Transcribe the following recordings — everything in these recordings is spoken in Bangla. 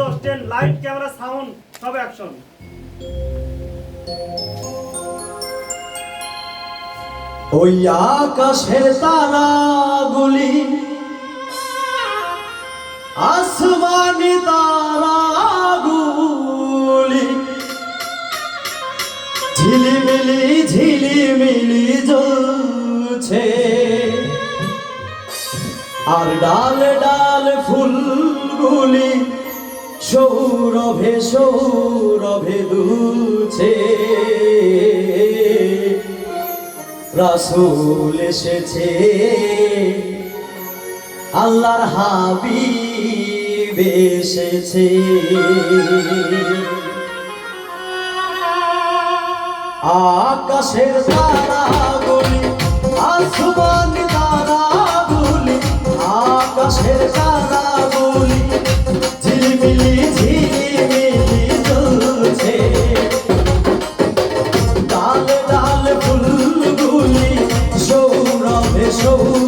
দশ টেন লাইট ক্যামেরা সাউন্ড সব অ্যাকশন ওই আকাশের তারাগুলি, আসমানি তারাগুলি, ঝিলিমিলি ঝিলিমিলি জ্বলছে। আর ডাল ডাল ফুলগুলি সৌরভে সৌরভে দুছে রাসুল এসেছে। আল্লাহর হাবি বেসেছে আকাশের তারা সবুজ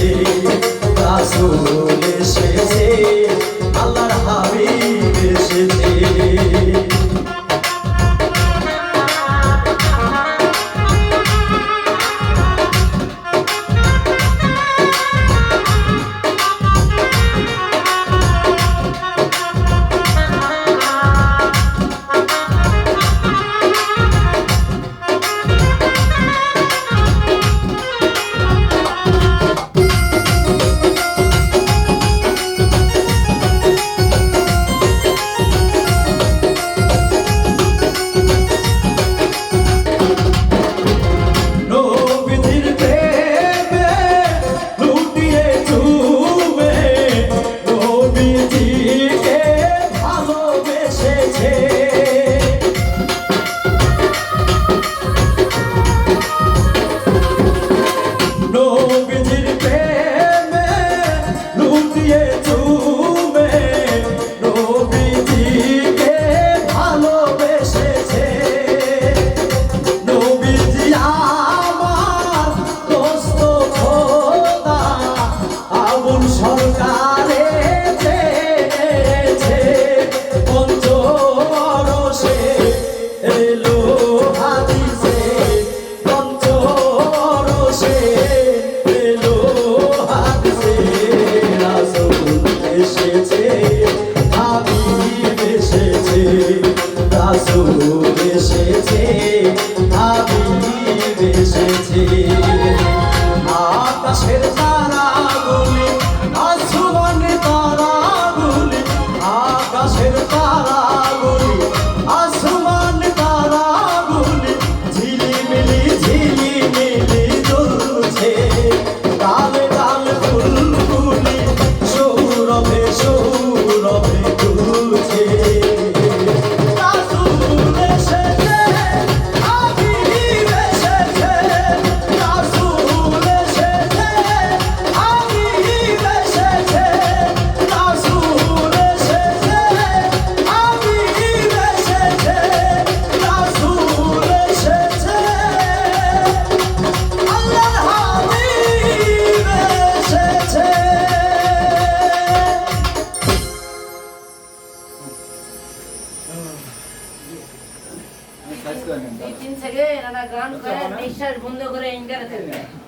এসেছে রাসুল এসেছে আল্লাহর রাসূল এসেছে। দুই তিন সেকেন্ড একটা গান করে নিঃশ্বাস বন্ধ করে ইন্টারে থাকবে